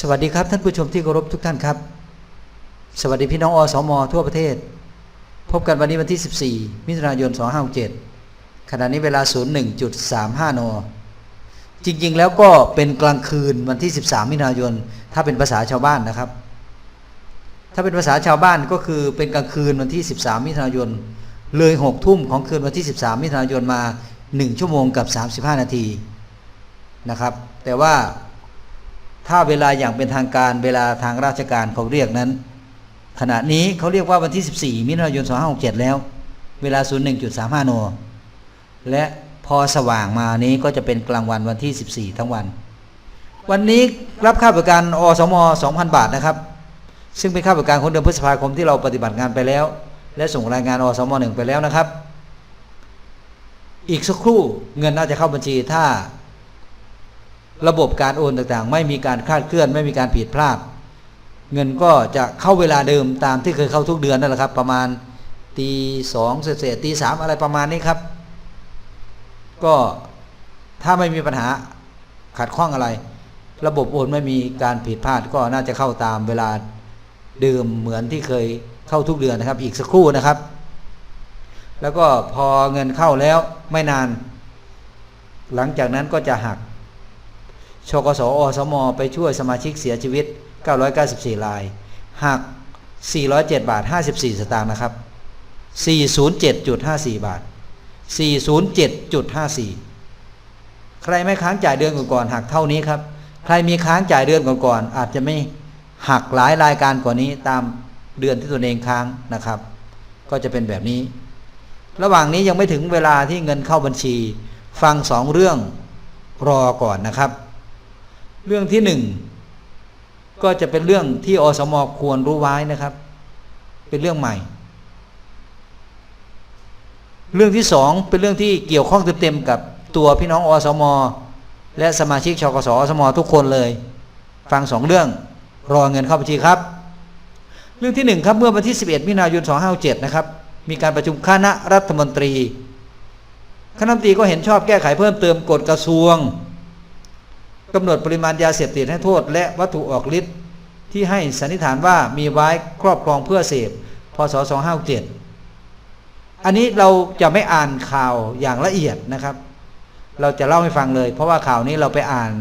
สวัสดีครับท่านผู้ชมที่เคารพทุกท่านครับ สวัสดีพี่น้องอสมทั่วประเทศ พบกันวันนี้วันที่ 14 มิถุนายน 2567ขณะนี้เวลา 01.35 น จริงๆ แล้วก็เป็นกลางคืนวันที่ 13 มิถุนายน ถ้าเป็นภาษาชาวบ้านนะครับ ถ้าเป็นภาษาชาวบ้านก็คือเป็นกลางคืนวันที่ 13 มิถุนายน เลย 6 ทุ่มของคืนวันที่ 13 มิถุนายนมา 1 ชั่วโมงกับ 35 นาทีนะครับ แต่ว่า ถ้าเวลาอย่างเป็นทางการเวลาทางราชการเขาเรียกนั้น ขณะนี้เขาเรียกว่าวันที่ 14 มิถุนายน 2567 แล้ว เวลา 01.35นและพอสว่างมานี้ก็จะเป็นกลางวันวันที่ 14 ทั้งวัน วันนี้รับค่าบริการอสม 2,000 บาทนะครับ ซึ่งเป็นค่าบริการของเดือนพฤษภาคมที่เราปฏิบัติงานไปแล้ว และส่งรายงานอสม 1 ไปแล้วนะครับ อีกสักครู่เงินน่าจะเข้าบัญชีถ้า ระบบการโอนต่างๆ ไม่มีการคลาดเคลื่อน ไม่มีการผิดพลาด เงินก็จะเข้าเวลาเดิมตามที่เคยเข้าทุกเดือนนั่นแหละครับ ประมาณตีสองเศษตีสามอะไรประมาณนี้ครับ ก็ถ้าไม่มีปัญหาขัดข้องอะไร ระบบโอนไม่มีการผิดพลาดก็น่าจะเข้าตามเวลาเดิมเหมือนที่เคยเข้าทุกเดือนนะครับ อีกสักครู่นะครับ แล้วก็พอเงินเข้าแล้วไม่นาน หลังจากนั้นก็จะหัก ชกสอสมไปช่วยสมาชิกเสียชีวิต 994รายหัก 407 บาท 54 สตางค์นะครับ 407.54 บาท 407.54 ใครไม่ค้างจ่ายเดือนก่อนๆหักเท่านี้ครับ ใครมีค้างจ่ายเดือนก่อนๆอาจจะไม่หักหลายรายการกว่านี้ตามเดือนที่ตนเองค้างนะครับ ก็จะเป็นแบบนี้ ระหว่างนี้ยังไม่ถึงเวลาที่เงินเข้าบัญชี ฟังสองเรื่องรอก่อนนะครับ เรื่องที่หนึ่งก็จะเป็นเรื่องที่อสมควรรู้ไว้นะครับ เป็นเรื่องใหม่ เรื่องที่สองเป็นเรื่องที่เกี่ยวข้องเต็มๆกับตัวพี่น้องอสม และสมาชิกชกสอสมทุกคนเลย ฟังสองเรื่องรอเงินเข้าบัญชีครับ เรื่องที่หนึ่งครับเมื่อวันที่ 11มิถุนายน2567นะครับ มีการประชุมคณะรัฐมนตรี คณะรัฐมนตรีก็เห็นชอบแก้ไขเพิ่มเติมกฎกระทรวง กำหนดปริมาณยาเสพติดให้โทษ และวัตถุออกฤทธิ์ที่ให้สันนิษฐานว่ามีไว้ครอบครองเพื่อเสพพศ2567อันนี้เราจะไม่อ่านข่าวอย่างละเอียดนะครับ เราจะเล่าให้ฟังเลย เพราะว่าข่าวนี้เราไปอ่าน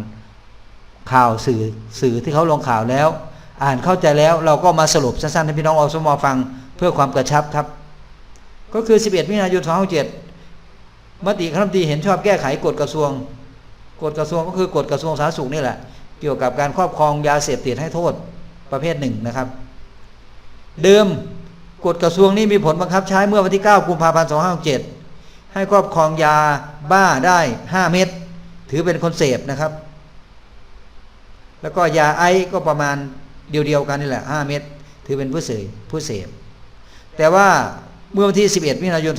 ข่าวสื่อสื่อที่เขาลงข่าวแล้ว อ่านเข้าใจแล้วเราก็มาสรุปสั้นๆให้พี่น้องอสมฟังเพื่อความกระชับครับ ก็คือ 11มิถุนายน2567มติคณะรัฐมนตรีเห็นชอบแก้ไขกฎกระทรวง กฎกระทรวงก็คือกฎกระทรวงสาธารณสุขนี่แหละ เกี่ยวกับการครอบครองยาเสพติดให้โทษประเภทหนึ่งนะครับ เดิมกฎกระทรวงนี้มีผลบังคับใช้เมื่อวันที่ 9 กุมภาพันธ์ 2567 ให้ครอบครองยาบ้าได้ 5 เม็ดถือเป็นคนเสพนะครับ แล้วก็ยาไอก็ประมาณเดียวๆกันนี่แหละ 5 เม็ดถือเป็นผู้เสพผู้เสพ แต่ว่าเมื่อวันที่ 11มิถุนายน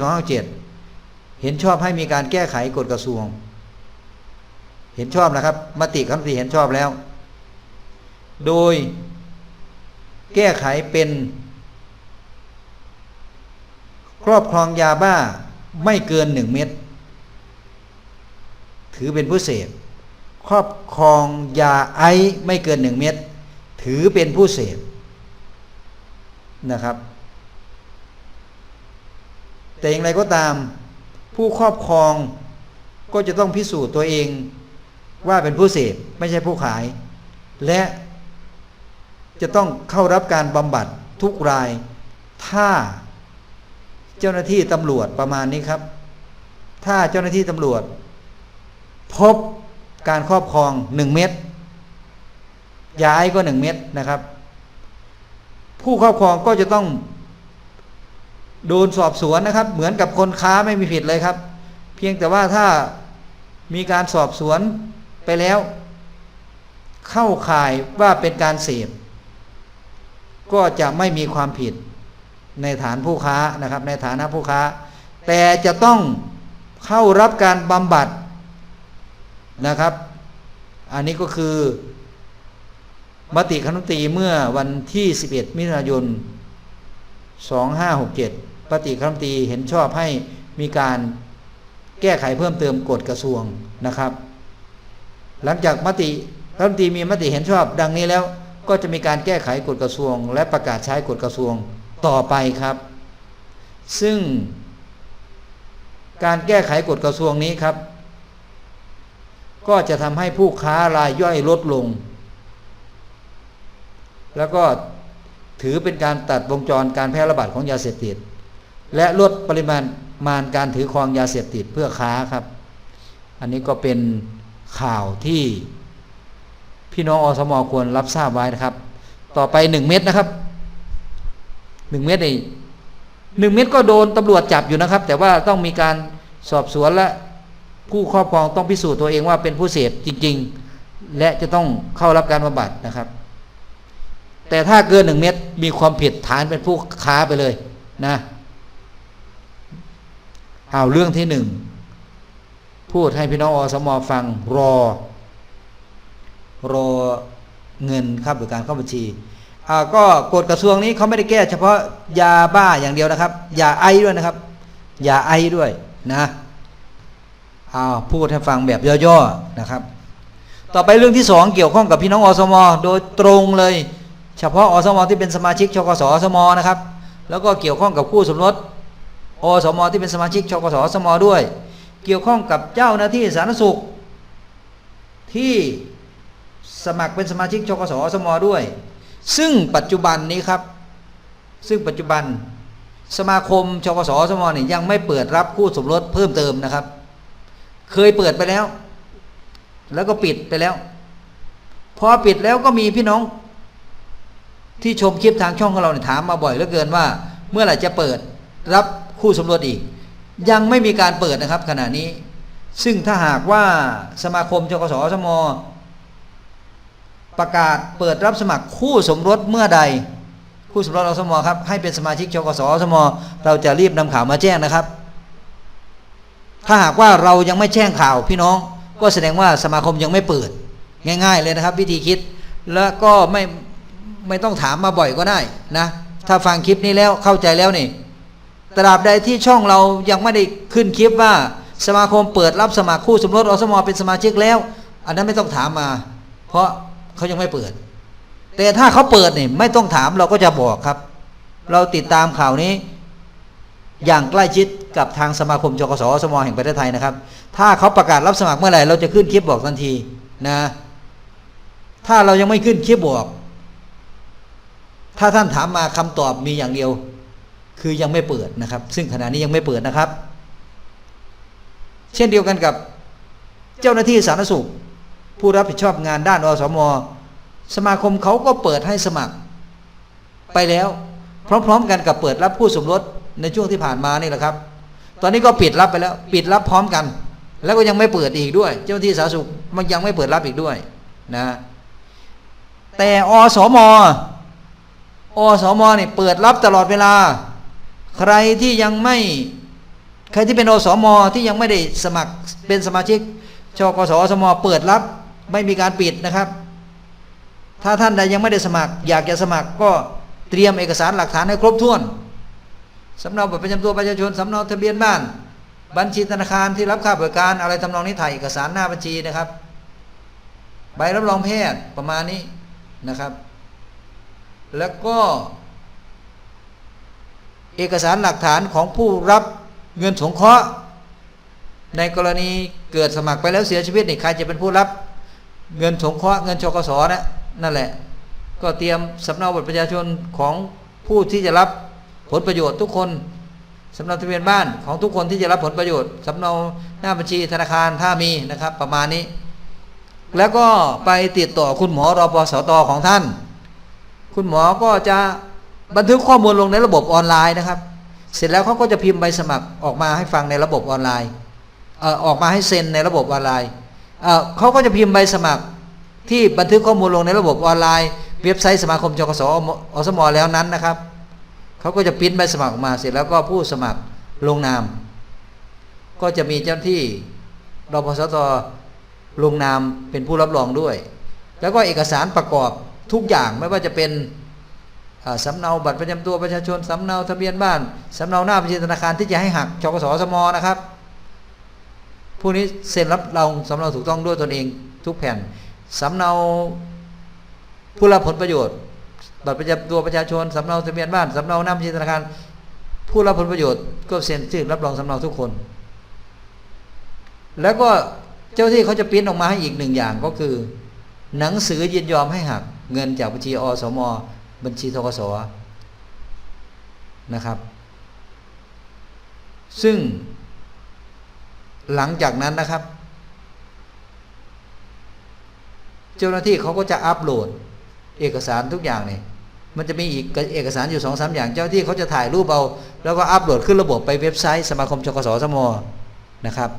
2567 เห็นชอบให้มีการแก้ไขกฎกระทรวง เห็นชอบนะครับ มติคณะสีเห็นชอบแล้ว โดยแก้ไขเป็น ครอบครองยาบ้าไม่เกินหนึ่งเม็ดถือเป็นผู้เสพครอบครองยาไอไม่เกินหนึ่งเม็ดถือเป็นผู้เสพนะครับ แต่อย่างไรก็ตาม ผู้ครอบครองก็จะต้องพิสูจน์ตัวเอง ว่าเป็นผู้เสพไม่ใช่ผู้ขาย และจะต้องเข้ารับการบำบัดทุกราย ถ้าเจ้าหน้าที่ตำรวจประมาณนี้ครับ ถ้าเจ้าหน้าที่ตำรวจ พบการครอบครองหนึ่งเม็ดยาไอก็หนึ่งเม็ดนะครับ ผู้ครอบครองก็จะต้องโดนสอบสวนนะครับ เหมือนกับคนค้าไม่มีผิดเลยครับ เพียงแต่ว่าถ้ามีการสอบสวน ไปแล้ว เข้าข่ายว่าเป็นการเสพก็จะไม่มีความผิดในฐานผู้ค้านะครับ ในฐานะผู้ค้า แต่จะต้องเข้ารับการบำบัดนะครับ อันนี้ก็คือมติคณะรัมนตรีเมื่อวันที่ 11 มิถุนายน 2567ปฏิคณะรัมนตรีเห็นชอบให้มีการแก้ไขเพิ่มเติมกฎกระทรวงนะครับ หลังจากมติรัฐมนตรีมีมติเห็นชอบดังนี้แล้ว ก็จะมีการแก้ไขกฎกระทรวง และประกาศใช้กฎกระทรวงต่อไปครับ ซึ่ง การแก้ไขกฎกระทรวงนี้ครับ ก็จะทำให้ผู้ค้ารายย่อยลดลง แล้วก็ถือเป็นการตัดวงจรการแพร่ระบาดของยาเสพติด และลดปริมาณมานการถือครองยาเสพติดเพื่อค้าครับ อันนี้ก็เป็น ข่าวที่พี่น้องอสมควรรับทราบไว้นะครับ ต่อไปหนึ่งเม็ดนะครับหนึ่งเม็ดนี่หนึ่งเม็ดก็โดนตำรวจจับอยู่นะครับ แต่ว่าต้องมีการสอบสวนและผู้ครอบครองต้องพิสูจน์ตัวเองว่าเป็นผู้เสพจริง ๆ และจะต้องเข้ารับการบำบัดนะครับ แต่ถ้าเกินหนึ่งเม็ดมีความผิดฐานเป็นผู้ค้าไปเลยนะเอาเรื่องที่หนึ่ง พูดให้พี่น้องอสมฟังรอ รอเงินครับหรือการเข้าบัญชีอ่าก็กฎกระทรวงนี้เขาไม่ได้แก้ เฉพาะยาบ้าอย่างเดียวนะครับยาไอด้วยนะครับยาไอด้วยนะอ้าพูดให้ฟังแบบย่อๆนะครับ ต่อไปเรื่องที่สองเกี่ยวข้องกับพี่น้องอสมโดยตรงเลย เฉพาะอสมที่เป็นสมาชิกชกสอสมนะครับ แล้วก็เกี่ยวข้องกับคู่สมรสอสมที่เป็นสมาชิกชกสอสมด้วย เกี่ยวข้องกับเจ้าหน้าที่สาธารณสุข ที่สมัครเป็นสมาชิกชกสอสมด้วย ซึ่งปัจจุบันนี้ครับ ซึ่งปัจจุบันสมาคมชกสอสมเนี่ยยังไม่เปิดรับคู่สมรสเพิ่มเติมนะครับ เคยเปิดไปแล้ว แล้วก็ปิดไปแล้ว พอปิดแล้วก็มีพี่น้อง ที่ชมคลิปทางช่องของเราเนี่ยถามมาบ่อยเหลือเกินว่า เมื่อไหร่จะเปิดรับคู่สมรสอีก ยังไม่มีการเปิดนะครับ ขณะนี้ ซึ่งถ้าหากว่าสมาคมชกสสมประกาศเปิดรับสมัครคู่สมรสเมื่อใด คู่สมรสอสมครับให้เป็นสมาชิกชกสสมเราจะรีบนำข่าวมาแจ้งนะครับ ถ้าหากว่าเรายังไม่แจ้งข่าวพี่น้อง ก็แสดงว่าสมาคมยังไม่เปิด ง่าย ๆ เลยนะครับ วิธีคิดแล้วก็ไม่ไม่ต้องถามมาบ่อยก็ได้นะ ถ้าฟังคลิปนี้แล้วเข้าใจแล้วนี่ ตราบใดที่ช่องเรายังไม่ได้ขึ้นคลิปว่าสมาคมเปิดรับสมัครคู่สมรสอสมอเป็นสมาชิกแล้ว อันนั้นไม่ต้องถามมา เพราะเขายังไม่เปิด แต่ถ้าเขาเปิดเนี่ยไม่ต้องถามเราก็จะบอกครับ เราติดตามข่าวนี้ อย่างใกล้ชิดกับทางสมาคมจกสสมอแห่งประเทศไทยนะครับ ถ้าเขาประกาศรับสมัครเมื่อไหร่เราจะขึ้นคลิปบอกทันทีนะ ถ้าเรายังไม่ขึ้นคลิปบอก ถ้าท่านถามมาคำตอบมีอย่างเดียว คือยังไม่เปิดนะครับ ซึ่งขณะนี้ยังไม่เปิดนะครับ เช่นเดียวกันกับเจ้าหน้าที่สาธารณสุข ผู้รับผิดชอบงานด้านอสม สมาคมเขาก็เปิดให้สมัคร ไปแล้ว พร้อม ๆ กันกับเปิดรับผู้สมรสในช่วงที่ผ่านมานี่แหละครับ ตอนนี้ก็ปิดรับไปแล้ว ปิดรับพร้อมกัน แล้วก็ยังไม่เปิดอีกด้วย เจ้าหน้าที่สาธารณสุขมันยังไม่เปิดรับอีกด้วยนะแต่อสมอสมเนี่เปิดรับตลอดเวลา ใครที่ยังไม่ใครที่เป็นอสมที่ยังไม่ได้สมัครเป็นสมาชิกชกสอสมเปิดรับไม่มีการปิดนะครับ ถ้าท่านใดยังไม่ได้สมัคร อยากจะสมัครก็เตรียมเอกสารหลักฐานให้ครบถ้วนสำเนาบัตรประจำตัวประชาชนสำเนาทะเบียนบ้าน บัญชีธนาคารที่รับค่าบริการอะไรทำนองนี้ถ่ายเอกสารหน้าบัญชีนะครับ ใบรับรองแพทย์ประมาณนี้นะครับ แล้วก็ เอกสารหลักฐานของผู้รับเงินสงเคราะห์ ในกรณีเกิดสมัครไปแล้วเสียชีวิตนี่ใครจะเป็นผู้รับเงินสงเคราะห์เงินชกสนะนั่นแหละ ก็เตรียมสำเนาบัตรประชาชนของผู้ที่จะรับผลประโยชน์ทุกคนสำเนาทะเบียนบ้านของทุกคนที่จะรับผลประโยชน์สำเนาหน้าบัญชีธนาคารถ้ามีนะครับ ประมาณนี้ แล้วก็ไปติดต่อคุณหมอรอปสตอของท่าน คุณหมอก็จะ บันทึกข้อมูลลงในระบบออนไลน์นะครับ เสร็จแล้วเขาก็จะพิมพ์ใบสมัครออกมาให้ฟังในระบบออนไลน์ออกมาให้เซ็นในระบบออนไลน์เขาก็จะพิมพ์ใบสมัครที่บันทึกข้อมูลลงในระบบออนไลน์ เว็บไซต์สมาคมจกสอสมอแล้วนั้นนะครับเขาก็จะพิมพ์ใบสมัครออกมาเสร็จแล้วก็ผู้สมัครลงนาม ก็จะมีเจ้าหน้าที่รพสตลงนามเป็นผู้รับรองด้วย แล้วก็เอกสารประกอบทุกอย่างไม่ว่าจะเป็น สำเนาบัตรประจำตัวประชาชนสำเนาทะเบียนบ้านสำเนาหน้าบัญชีธนาคารที่จะให้หักชกสสมนะครับผู้นี้เซ็นรับรองสำเนาถูกต้องด้วยตนเองทุกแผ่นสำเนาผู้รับผลประโยชน์ บัตรประจำตัวประชาชนสำเนาทะเบียนบ้านสำเนาหน้าบัญชีธนาคาร ผู้รับผลประโยชน์ก็เซ็นชื่อรับรองสำเนาทุกคน แล้วก็เจ้าที่เขาจะปิ้นออกมาให้อีกหนึ่งอย่างก็คือ หนังสือยินยอมให้หักเงินจากบัญชีอสม บัญชีทกสนะครับ ซึ่งหลังจากนั้นนะครับ เจ้าหน้าที่เขาก็จะอัปโหลดเอกสารทุกอย่างเนี่ยมันจะมีอีกเอกสารอยู่สองสามอย่างเจ้าหน้าที่เขาจะถ่ายรูปเอา แล้วก็อัปโหลดขึ้นระบบไปเว็บไซต์สมาคมชกสสมนะครับ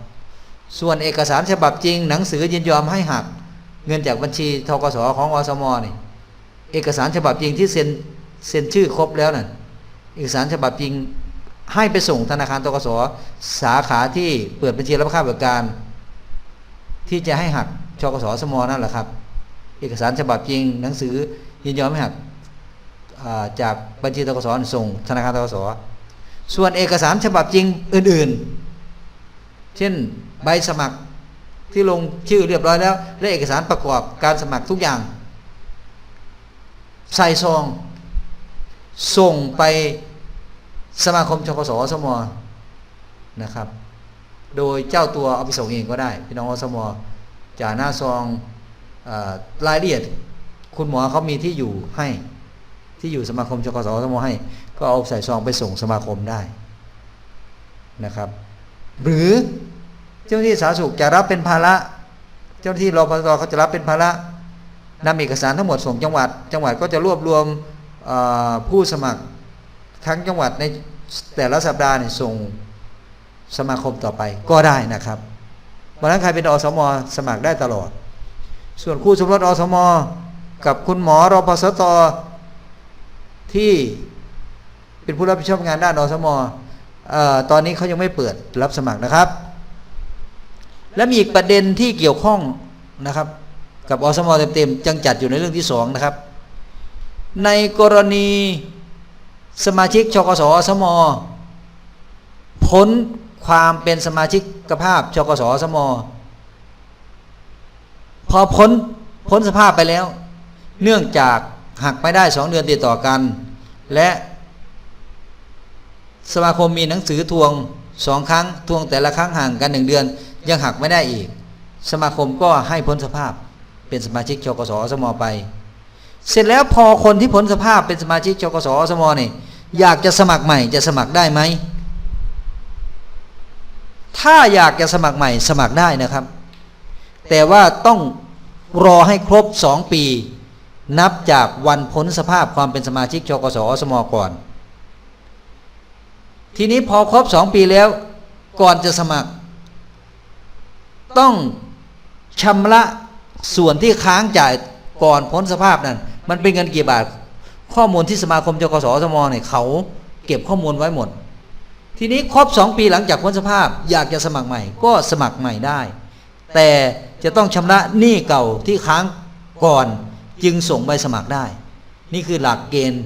ส่วนเอกสารฉบับจริงหนังสือยินยอมให้หัก เงินจากบัญชีทกสของอสมนี่ เอกสารฉบับจริงที่เซ็นเซ็นชื่อครบแล้วน่ะเอกสารฉบับจริงให้ไปส่งธนาคารทกสสาขาที่เปิดบัญชีรับค่าบริการ ที่จะให้หักชกสสมนั่นแหละครับ เอกสารฉบับจริงหนังสือยินยอมให้หักจากบัญชีทกสส่งธนาคารทกสส่วนเอกสารฉบับจริงอื่น ๆ เช่นใบสมัครที่ลงชื่อเรียบร้อยแล้ว และเอกสารประกอบการสมัครทุกอย่าง ใส่ซอง ส่งไปสมาคมชกสสมนะครับ โดยเจ้าตัวเอาไปส่งเองก็ได้ พี่น้องอสมจ่าหน้าซองอรายละเอียด คุณหมอเขามีที่อยู่ให้ที่อยู่สมาคมชกสสมให้ ก็เอาใส่ซองไปส่งสมาคมได้นะครับ หรือเจ้าหน้าที่สาธารณสุขจะรับเป็นภาระ เจ้าหน้าที่รอพสเขาจะรับเป็นภาระ นำเอกสารทั้งหมดส่งจังหวัด จังหวัดก็จะรวบรวมผู้สมัครทั้งจังหวัดในแต่ละสัปดาห์เนี่ยส่งสมาคมต่อไปก็ได้นะครับวันนั้นใครเป็นอสม สมัครได้ตลอด ส่วนคู่สมรสอสม กับคุณหมอรอพสตที่เป็นผู้รับผิดชอบงานด้านอสมออตอนนี้เขายังไม่เปิดรับสมัครนะครับ และมีอีกประเด็นที่เกี่ยวข้องนะครับ กับอสมเต็มๆจังจัดอยู่ในเรื่องที่สองนะครับ ในกรณีสมาชิกชกสอสมพ้นความเป็นสมาชิกกภาพชกสอสมพอพ้นพ้นสภาพไปแล้ว เนื่องจากหักไม่ได้สองเดือนติดต่อกัน และสมาคมมีหนังสือทวงสองครั้งทวงแต่ละครั้งห่างกันหนึ่งเดือน ยังหักไม่ได้อีก สมาคมก็ให้พ้นสภาพ เป็นสมาชิกชกสอสมไป เสร็จแล้วพอคนที่พ้นสภาพเป็นสมาชิกชกสอสมนี่อยากจะสมัครใหม่จะสมัครได้ไหมถ้าอยากจะสมัครใหม่สมัครได้นะครับ แต่ว่าต้องรอให้ครบสองปี นับจากวันพ้นสภาพความเป็นสมาชิกชกสอสมก่อน ทีนี้พอครบสองปีแล้วก่อนจะสมัคร ต้องชำระ ส่วนที่ค้างจ่ายก่อนพ้นสภาพนั้น มันเป็นเงินกี่บาท ข้อมูลที่สมาคมจกสสมเนี่ยเขาเก็บข้อมูลไว้หมด ทีนี้ครบสองปีหลังจากพ้นสภาพ อยากจะสมัครใหม่ ก็สมัครใหม่ได้ แต่จะต้องชำระหนี้เก่าที่ค้างก่อนจึงส่งใบสมัครได้ นี่คือหลักเกณฑ์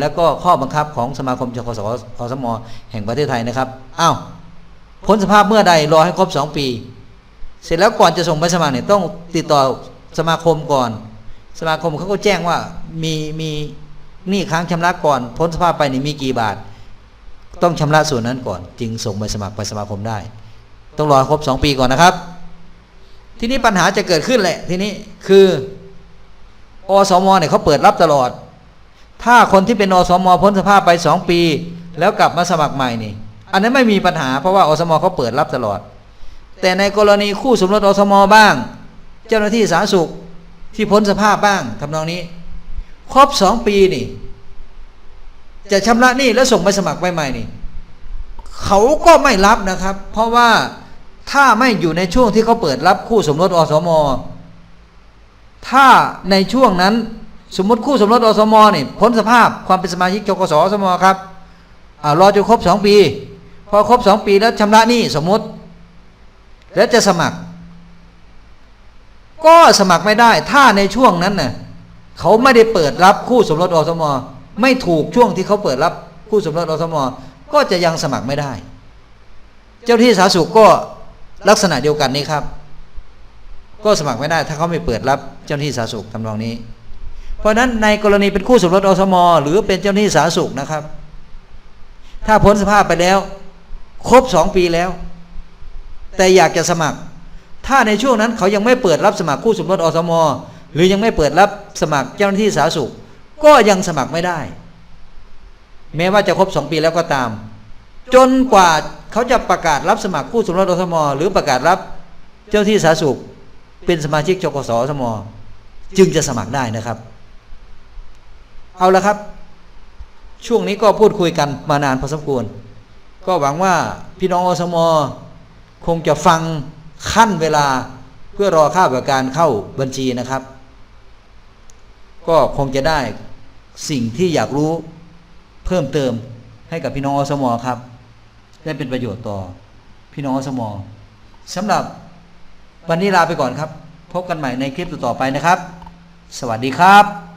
แล้วก็ข้อบังคับของสมาคมจกสอสมแห่งประเทศไทยนะครับอ้าวพ้นสภาพเมื่อใดรอให้ครบสองปี เสร็จแล้วก่อนจะส่งใบสมัครเนี่ยต้องติดต่อสมาคมก่อน สมาคมเขาก็แจ้งว่ามีมีหนี้ค้างชำระก่อนพ้นสภาพไปนี่มีกี่บาท ต้องชำระส่วนนั้นก่อน จึงส่งใบสมัครไปสมาคมได้ ต้องรอครบสองปีก่อนนะครับ ทีนี้ปัญหาจะเกิดขึ้นแหละ ทีนี้คืออสมเนี่ยเขาเปิดรับตลอด ถ้าคนที่เป็นอสมพ้นสภาพไปสองปี แล้วกลับมาสมัครใหม่นี่ อันนั้นไม่มีปัญหาเพราะว่าอสมเขาเปิดรับตลอด แต่ในกรณีคู่สมรสอสมอบ้าง เจ้าหน้าที่สาธารณสุขที่พ้นสภาพบ้างทำนองนี้ ครบสองปีนี่ จะชำระหนี้แล้วส่งไปสมัครใบใหม่นี่ เขาก็ไม่รับนะครับ เพราะว่าถ้าไม่อยู่ในช่วงที่เขาเปิดรับคู่สมรสอสมอถ้าในช่วงนั้นสมมติคู่สมรสอสมอนี่พ้นสภาพความเป็นสมาชิกจกสอสมอครับอรอจนครบสองปี พอครบสองปีแล้วชำระหนี้สมมติ แล้วจะสมัคร ก็สมัครไม่ได้ ถ้าในช่วงนั้นน่ะเขาไม่ได้เปิดรับคู่สมรสอสม ไม่ถูกช่วงที่เขาเปิดรับคู่สมรสอสม ก็จะยังสมัครไม่ได้ เจ้าที่สาธารณสุขก็ลักษณะเดียวกันนี้ครับ ก็สมัครไม่ได้ ถ้าเขาไม่เปิดรับเจ้าหน้าที่สาธารณสุขทำนองนี้ เพราะฉะนั้นในกรณีเป็นคู่สมรสอสม หรือเป็นเจ้าหน้าที่สาธารณสุขนะครับ ถ้าพ้นสภาพไปแล้ว ครบสองปีแล้ว แต่อยากจะสมัคร ถ้าในช่วงนั้นเขายังไม่เปิดรับสมัครคู่สมรสอสม หรือยังไม่เปิดรับสมัครเจ้าหน้าที่สาธารณสุข ก็ยังสมัครไม่ได้ แม้ว่าจะครบสองปีแล้วก็ตาม จนกว่าเขาจะประกาศรับสมัครคู่สมรสอสม หรือประกาศรับเจ้าหน้าที่สาธารณสุข เป็นสมาชิกจกสอสม จึงจะสมัครได้นะครับ เอาละครับ ช่วงนี้ก็พูดคุยกันมานานพอสมควร ก็หวังว่าพี่น้องอสม คงจะฟังขั้นเวลาเพื่อรอค่าบริการเข้าบัญชีนะครับ ก็คงจะได้สิ่งที่อยากรู้เพิ่มเติมให้กับพี่น้องอสมอครับ ได้เป็นประโยชน์ต่อพี่น้องอสมอสำหรับวันนี้ลาไปก่อนครับ พบกันใหม่ในคลิปต่อไปนะครับ สวัสดีครับ